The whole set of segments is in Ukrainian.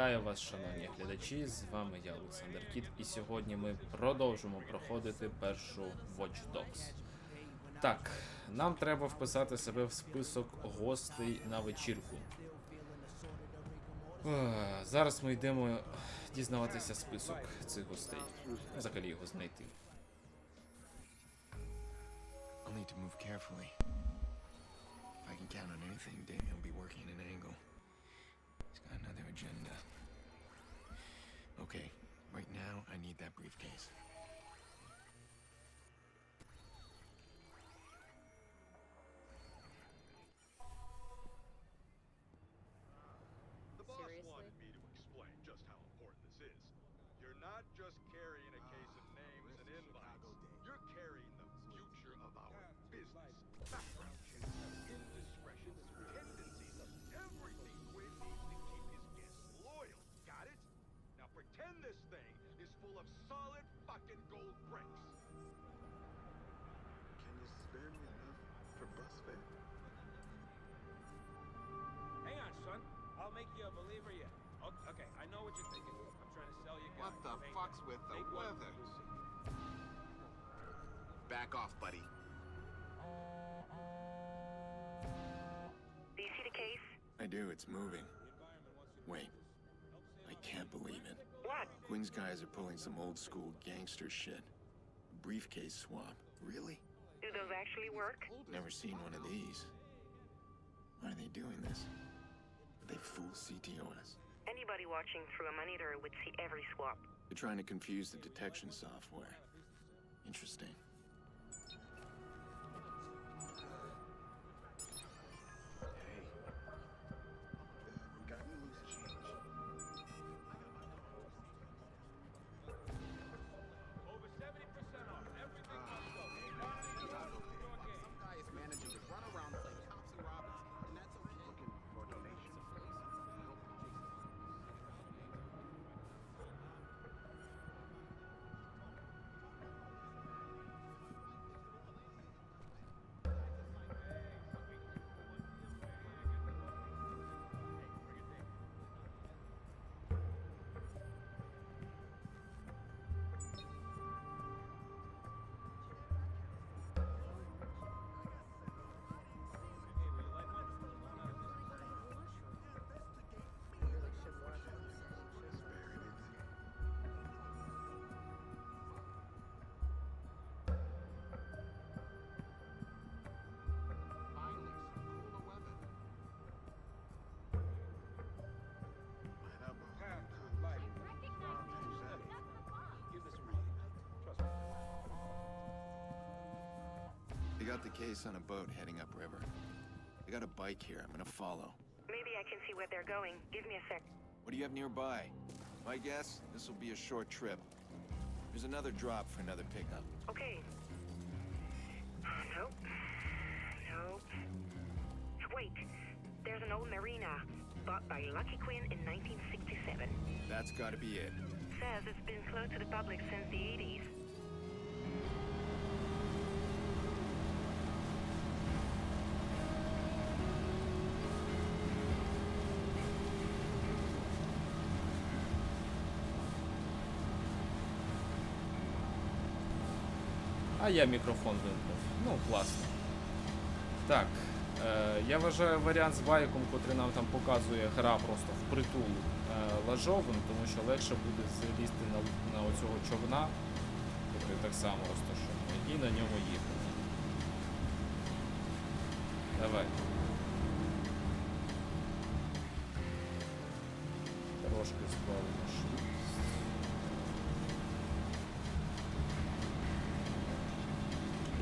Вітаю вас, шановні глядачі. З вами я, Олександр Кіт, і сьогодні ми продовжимо проходити першу Watch Dogs. Так, нам треба вписати себе в список гостей на вечірку. Зараз ми йдемо дізнаватися список цих гостей. Взагалі його знайти. I'll need to move carefully. If I can count on anything, Daniel will be working an angle. Another agenda. Okay, right now I need that briefcase. For bus? Hang on, son. I'll make you a believer yet. Oh, okay, I know what you're thinking. I'm trying to sell you guys. What the Ain't fuck's it? with the Take weather? Back off, buddy. Do you see the case? I do, it's moving. Wait, I can't believe it. What? Quinn's guys are pulling some old school gangster shit. Briefcase swap. Really? Do those actually work? Never seen one of these. Why are they doing this? They fool CTOS. Anybody watching through a monitor would see every swap. They're trying to confuse the detection software. Interesting. Got the case on a boat heading upriver. I got a bike here. I'm gonna follow. Maybe I can see where they're going. Give me a sec. What do you have nearby? My guess, this will be a short trip. There's another drop for another pickup. Okay. Nope. Nope. Wait. There's an old marina bought by Lucky Quinn in 1967. That's gotta be it. Says it's been closed to the public since the 80s. А я мікрофон вимкнув. Ну, класно. Так. Е, я вважаю варіант з байком, котрий нам там показує гра просто впритул е, лажовим, тому що легше буде залізти на, на оцього човна, який так само розташований, і на ньому їхати. Давай. Трошки збавимо швидкість.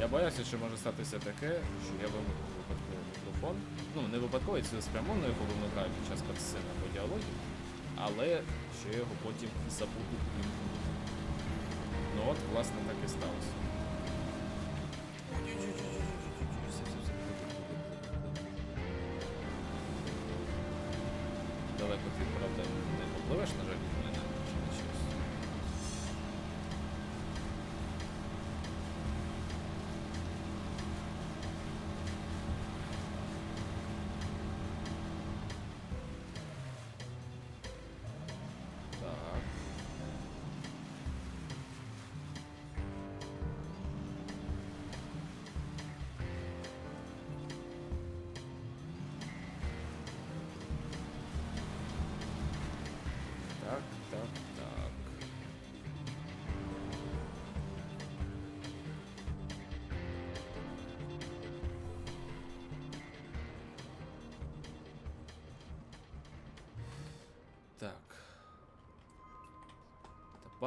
Я боявся, що може статися таке, що я вимикав випадково мікрофон. Ну, не випадково, я цілеспрямовано його вимикаю під час катсцени або діалогів, але що я його потім забуду вимкнути. Ну от, власне, так і сталося. Далеко ти, правда, не попливеш, на жаль,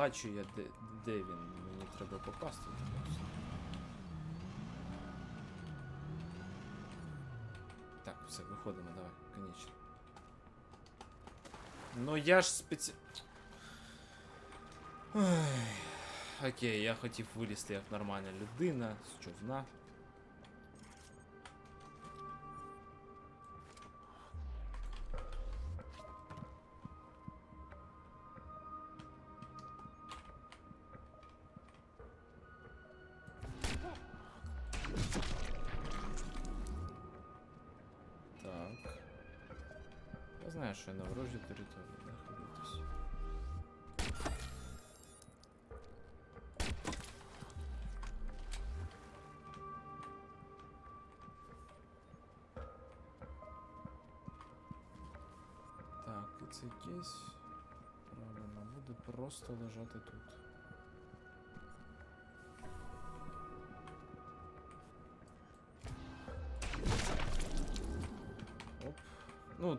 бачу я, де, де він. Мені треба попасти. туди просто. Так, все, виходимо, давай, конечно. Ну я ж спеці... Ой. Окей, я хотів вилізти як нормальна людина з човна. знаю, що я на ворожій території знаходитись. Так, і цей кейс правильно буде просто лежати тут.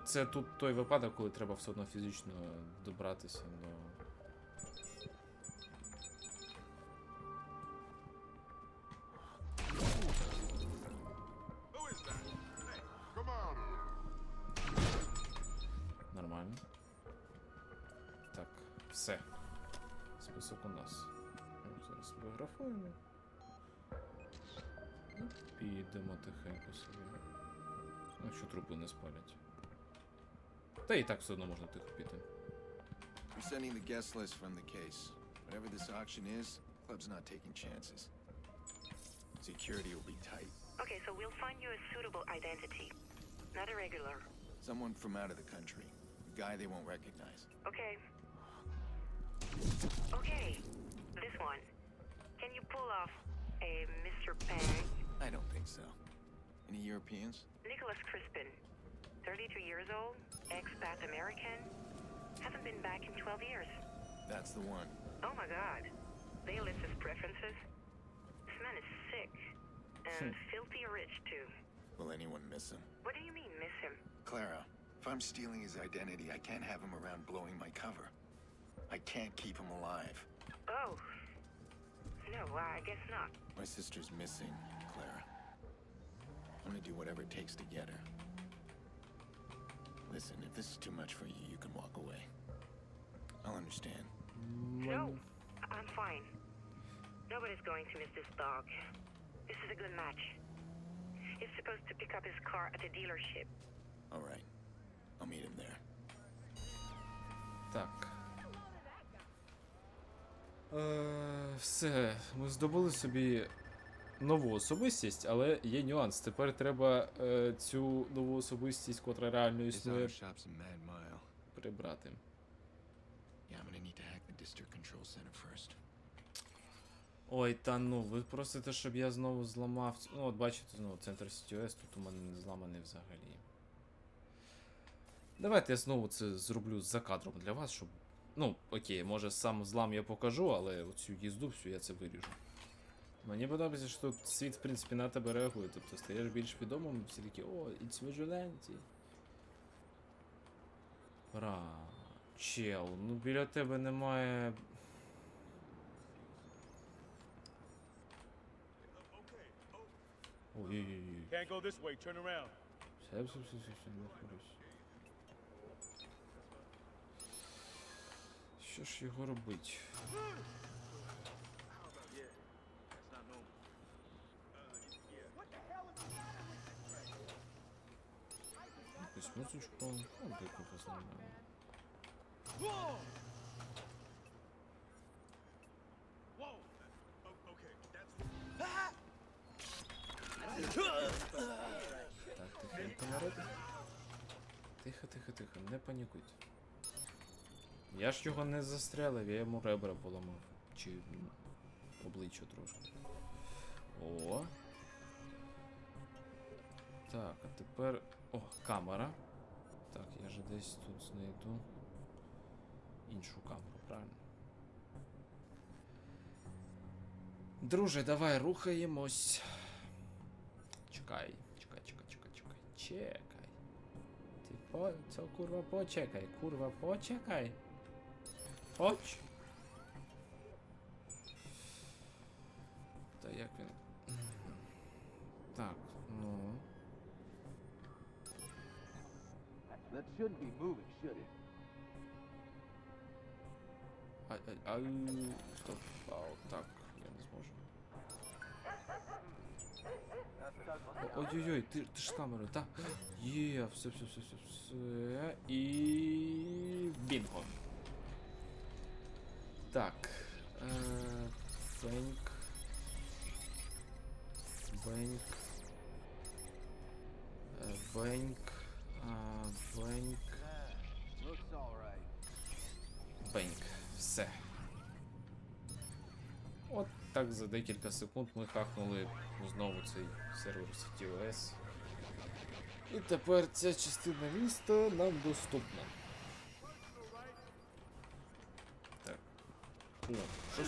Це тут той випадок, коли треба все одно фізично добратися до. On. Нормально. Так, все. Список у нас. Ну, Зараз виграфуємо. І підемо тихенько собі. Ну, Якщо трупи не спалять. Та і так все одно можна тихо піти. I'm sending the guest list from the case. Whatever this auction is, club's not taking chances. Security will be tight. Okay, so we'll find you a suitable identity. Not a regular. Someone from out of the country. A guy they won't recognize. Okay. Okay, this one. Can you pull off a Mr. Pang? I don't think so. Any Europeans? Nicholas Crispin. 32 years old, expat American. Haven't been back in 12 years. That's the one. Oh my god. They list his preferences. This man is sick. And hmm. filthy rich, too. Will anyone miss him? What do you mean, miss him? Clara, if I'm stealing his identity, I can't have him around blowing my cover. I can't keep him alive. Oh. No, I guess not. My sister's missing, Clara. I'm gonna do whatever it takes to get her. Listen, if this is too much for you, you can walk away. I'll understand. No, I'm fine. Nobody's going to miss this dog. This is a good match. He's supposed to pick up his car at the dealership. All right. I'll meet him there. Так. Е, все, ми здобули собі нову особистість, але є нюанс. Тепер треба е, цю нову особистість, котра реально існує, прибрати. Ой, та ну, ви просите, щоб я знову зламав. Ну, от бачите, знову центр CTOS тут у мене не зламаний взагалі. Давайте я знову це зроблю за кадром для вас, щоб. Ну, окей, може сам злам я покажу, але оцю їзду всю я це виріжу. Мені подобається, що тут світ, в принципі, на тебе реагує. Тобто стаєш більш відомим, всі такі, о, it's vigilante. Бра, чел, ну біля тебе немає Ой-ой-ой. Can't go this way. Turn around. Все, все, все, все, все, не. Що ж його робить? Якусь. Ну, дику познімаємо. Так, тихенько народ. Тихо, тихо, тихо, не панікуйте. Я ж його не застрелив, я йому ребра поламав. Чи обличчя трошки. О. Так, а тепер. О, камера. Так, я же десь тут знайду іншу камеру, правильно? Друже, давай рухаємось. Чекай, чекай, чекай, чекай, чекай. Чекай. Ти по. Це курва почекай. Курва почекай. Поч. Та як він. That shouldn't be moving, should it? А, а, а, стоп. А, так, я не зможу. О- Ой-ой-ой, ти, ти ж з камерою, так? Є, все, все, все, все, все. І. Бінго. Так. Е, Бенк. Бенк. Беньк. Все. От так за декілька секунд ми хакнули знову цей сервер CTOS. І тепер ця частина міста нам доступна. Так. О, що?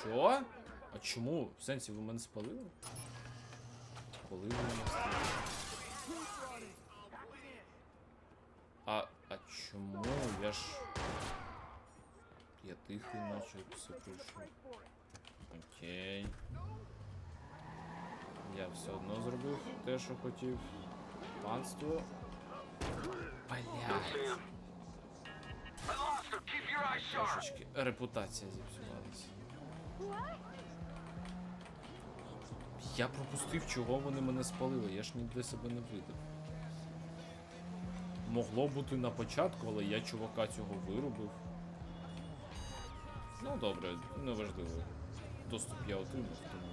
Що? А чому? В сенсі ви мене спалили? Коли ви мене спалили? А, а чому? Я ж. Я тихий, наче все пройшов. Окей. Я все одно зробив те, що хотів. Панство. Блядь. Трошечки репутація зіпсувалася. Я пропустив, чого вони мене спалили. Я ж ніде себе не видав. Могло бути на початку, але я чувака цього виробив. Ну добре, неважливо. Доступ я отримав, тому.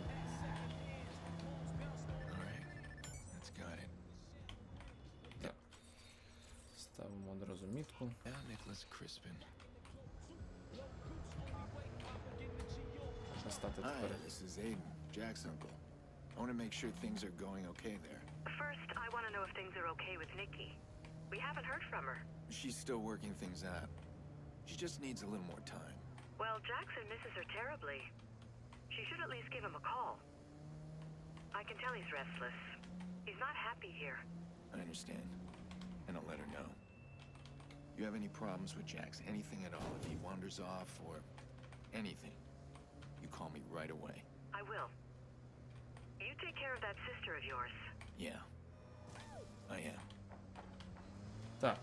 Так. Ставимо одразу мітку. Hi, тепер. I want to make sure things are going okay there. First, I want to know if things are okay with Nikki. We haven't heard from her. She's still working things out. She just needs a little more time. Well, Jackson misses her terribly. She should at least give him a call. I can tell he's restless. He's not happy here. I understand. And I'll let her know. You have any problems with Jax, anything at all, if he wanders off or anything, you call me right away. I will. You take care of that sister of yours. Yeah, I am. Так.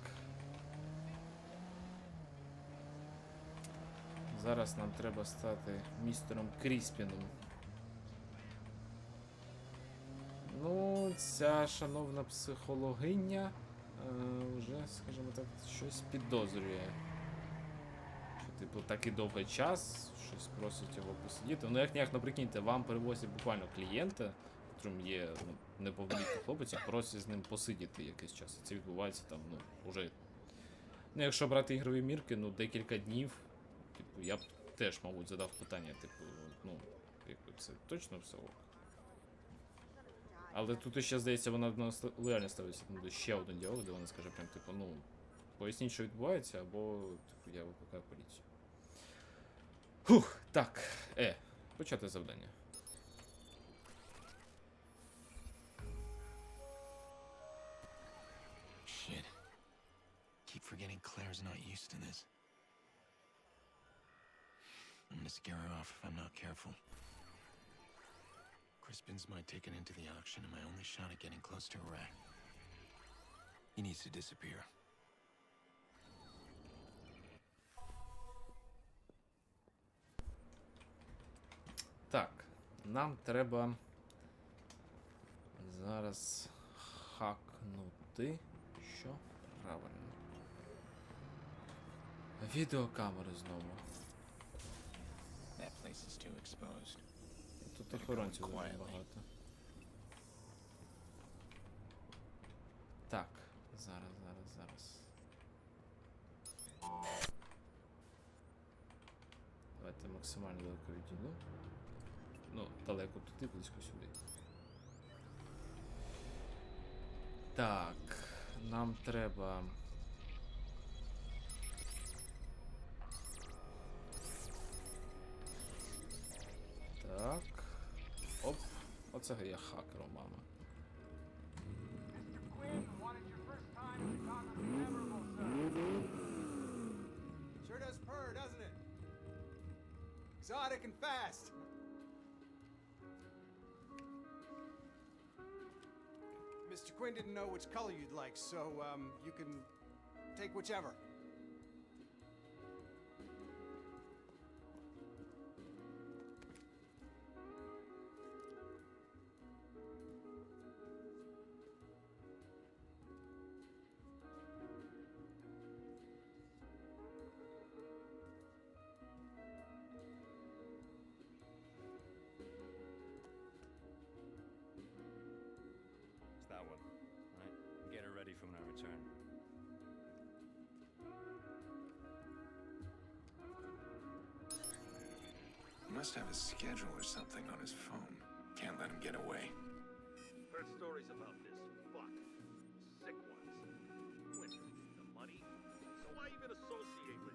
Зараз нам треба стати містером Кріспіном. Ну, ця шановна психологиня е, вже, скажімо так, щось підозрює. Що, типу, такий довгий час, щось просить його посидіти. Ну, як ніяк, наприкиньте, вам привозять буквально клієнта, котрим є ну, неповнолітній хлопець, і просять з ним посидіти якийсь час. І це відбувається там, ну, уже. Ну, якщо брати ігрові мірки, ну, декілька днів. Типу, я б теж, мабуть, задав питання, типу, ну, якби це точно все ок. Але тут ще, здається, вона лояльно ставиться буде ще один діалог, де вона скаже прям, типу, ну, поясніть, що відбувається, або, типу, я викликаю поліцію. Фух, так. Е, почати завдання. forgetting Claire's not used to this. I'm gonna scare her off if I'm not careful. Crispin's my ticket into the auction and my only shot at getting close to Iraq. He needs to disappear. Так, нам треба зараз хакнути. Що? Правильно. Відеокамери знову. Тут охоронців дуже багато. Так, зараз, зараз, зараз. Давайте максимально далеко відійду. Ну, далеко туди, близько сюди. Так, нам треба. це я хакером, мама. Sure does purr, doesn't it? Exotic and fast. Mr. Quinn didn't know which color you'd like, so um, you can take whichever. Must have his schedule or something on his phone. Can't let him get away. Heard stories about this fuck. Sick ones. Quinn, the money. So why even associate with?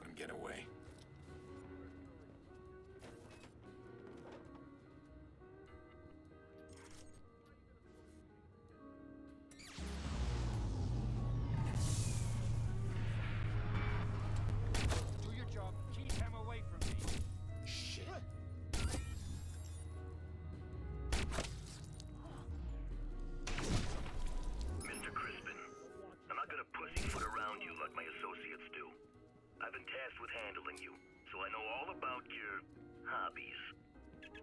Let him get away.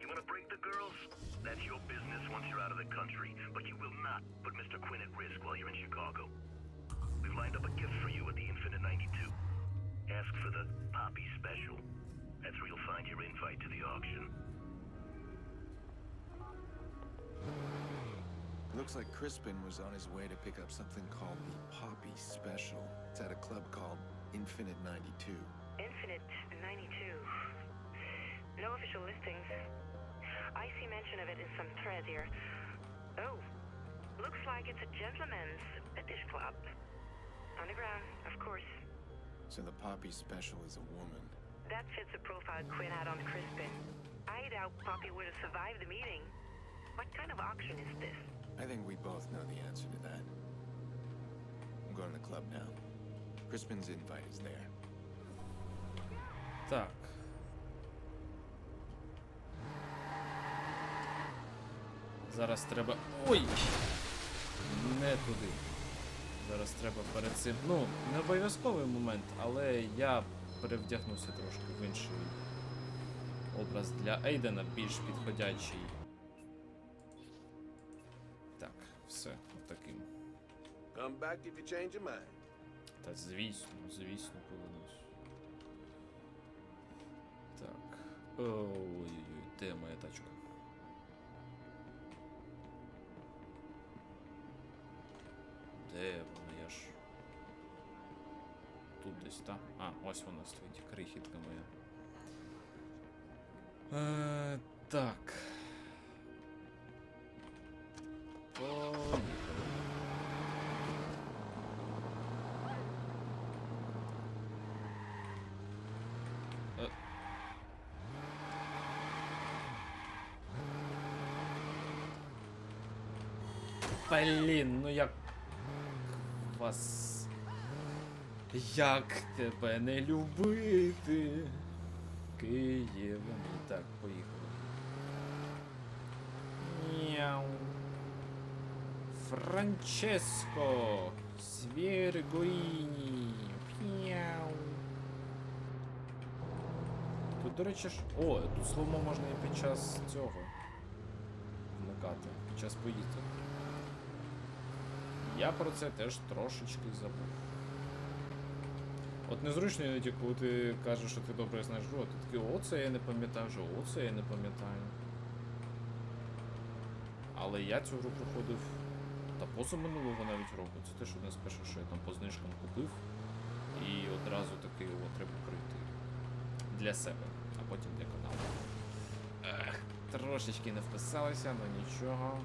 You wanna break the girls? That's your business once you're out of the country, but you will not put Mr. Quinn at risk while you're in Chicago. We've lined up a gift for you at the Infinite 92. Ask for the Poppy Special. That's where you'll find your invite to the auction. Looks like Crispin was on his way to pick up something called the Poppy Special. It's at a club called Infinite 92. Infinite 92. No official listings. I see mention of it in some thread here. Oh, looks like it's a gentleman's dish club. Underground, of course. So the Poppy Special is a woman. That fits the profile Quinn had on Crispin. I doubt Poppy would have survived the meeting. What kind of auction is this? I think we both know the answer to that. I'm going to the club now. Crispin's invite is there. Так. Зараз треба. Ой! Не туди. Зараз треба перед цим. Ну, не обов'язковий момент, але я перевдягнуся трошки в інший образ для Ейдена, більш підходячий. Так, все, отаким. Come back if you change your mind. Та звісно, звісно, повернусь. Так. Ой-ой-ой, де моя тачка? Де вона? Я ж. Тут десь, та? А, ось вона стоїть, крихітка моя. Е, так. Поїхали. Е. Блін, ну як вас. Як тебе не любити? Києва. І так, поїхали. Няу. Франческо. Свіргоріні. П'яу. Тут, до речі ж. О, тут сломо можна і під час цього вмикати, під час поїздок. Я про це теж трошечки забув. От незручно іноді, коли ти кажеш, що ти добре знаєш гру, а ти такий, о, це я не пам'ятаю, вже це я не пам'ятаю. Але я цю гру проходив та позаминулого навіть року. Це теж одне з перших, що я там по знижкам купив. І одразу такий, о, треба пройти. Для себе, а потім для каналу. Ех, трошечки не вписалися, але нічого,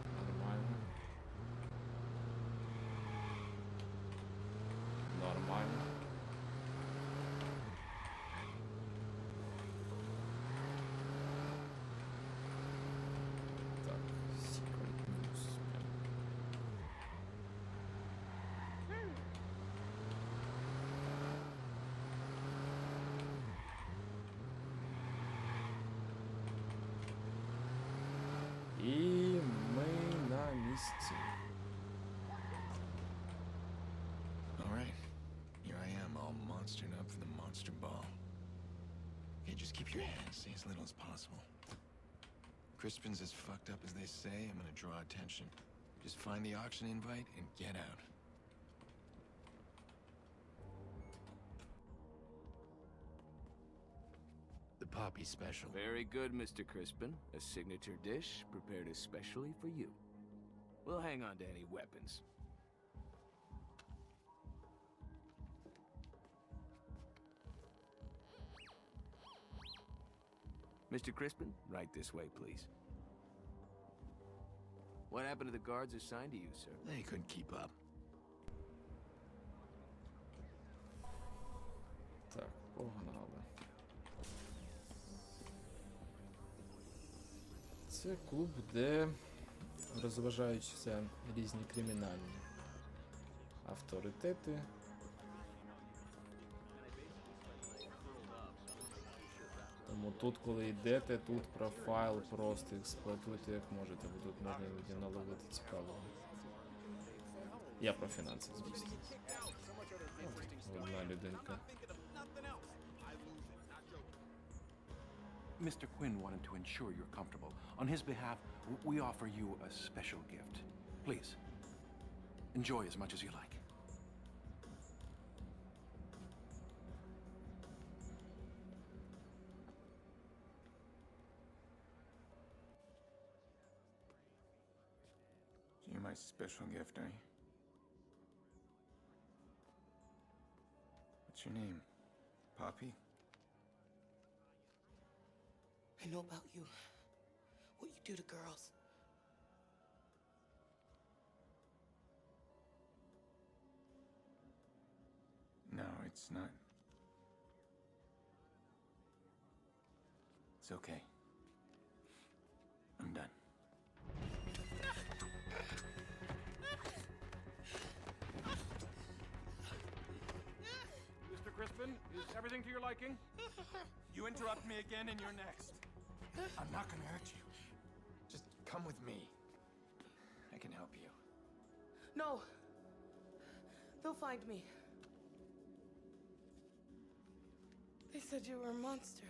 І ми на місці. Alright. Here I am, all monstered up for the monster ball. Okay, just keep your hands, say as little as possible. Crispin's as fucked up as they say, I'm gonna draw attention. Just find the auction invite and get out. the poppy special. Very good, Mr. Crispin. A signature dish prepared especially for you. We'll hang on to any weapons. Mr. Crispin, right this way, please. What happened to the guards assigned to you, sir? They couldn't keep up. Це клуб, де розважаються різні кримінальні авторитети. Тому тут, коли йдете, тут профайл просто експлуатуйте як можете, бо тут можна іноді наловити цікавого. Я про фінанси, звісно. Одна людинка. Mr. Quinn wanted to ensure you're comfortable. On his behalf, we offer you a special gift. Please, enjoy as much as you like. You're my special gift, are you? What's your name? Poppy? I know about you. What you do to girls. No, it's not. It's okay. I'm done. Mr. Crispin, is everything to your liking? You interrupt me again and you're next. I'm not gonna hurt you. Just come with me. I can help you. No. They'll find me. They said you were a monster.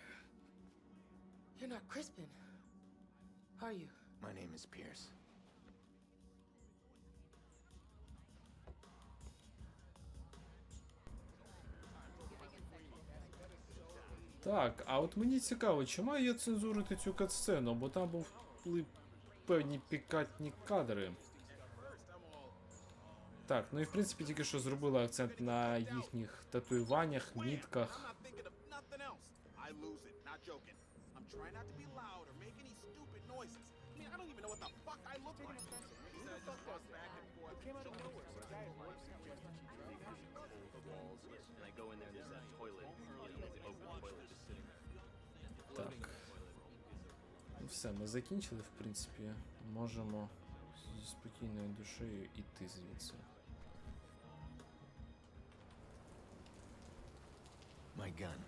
You're not Crispin. Are you? My name is Pierce. Так, а от мені цікаво, чи маю я цензурити цю катсцену, бо там були певні пікантні кадри. Так, ну і в принципі тільки що зробили акцент на їхніх татуюваннях, мітках. Так. Ну все, ми закінчили, в принципі. Можемо зі спокійною душею іти звідси. My gun.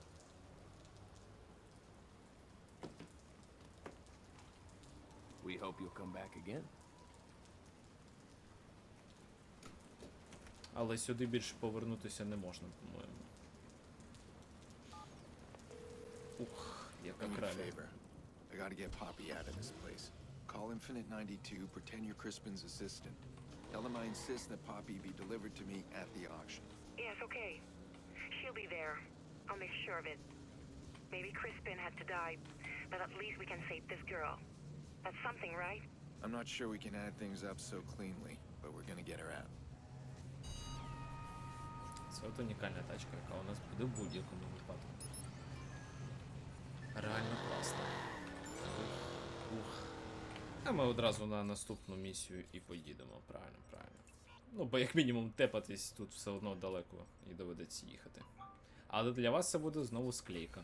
We hope you'll come back again. Але сюди більше повернутися не можна, по-моєму. Ух, яка Do me a краля. favor. I gotta get Poppy out of this place. Call Infinite 92, pretend you're Crispin's assistant. Tell them I insist that Poppy be delivered to me at the auction. Yes, okay. She'll be there. I'll make sure of it. Maybe Crispin had to die, but at least we can save this girl. That's something, right? I'm not sure we can add things up so cleanly, but we're gonna get her out. Це от унікальна тачка, яка у нас буде в будь-якому випадку. Реально класно. Ух. А ми одразу на наступну місію і поїдемо. Правильно, правильно. Ну, бо як мінімум тепатись тут все одно далеко і доведеться їхати. Але для вас це буде знову склейка.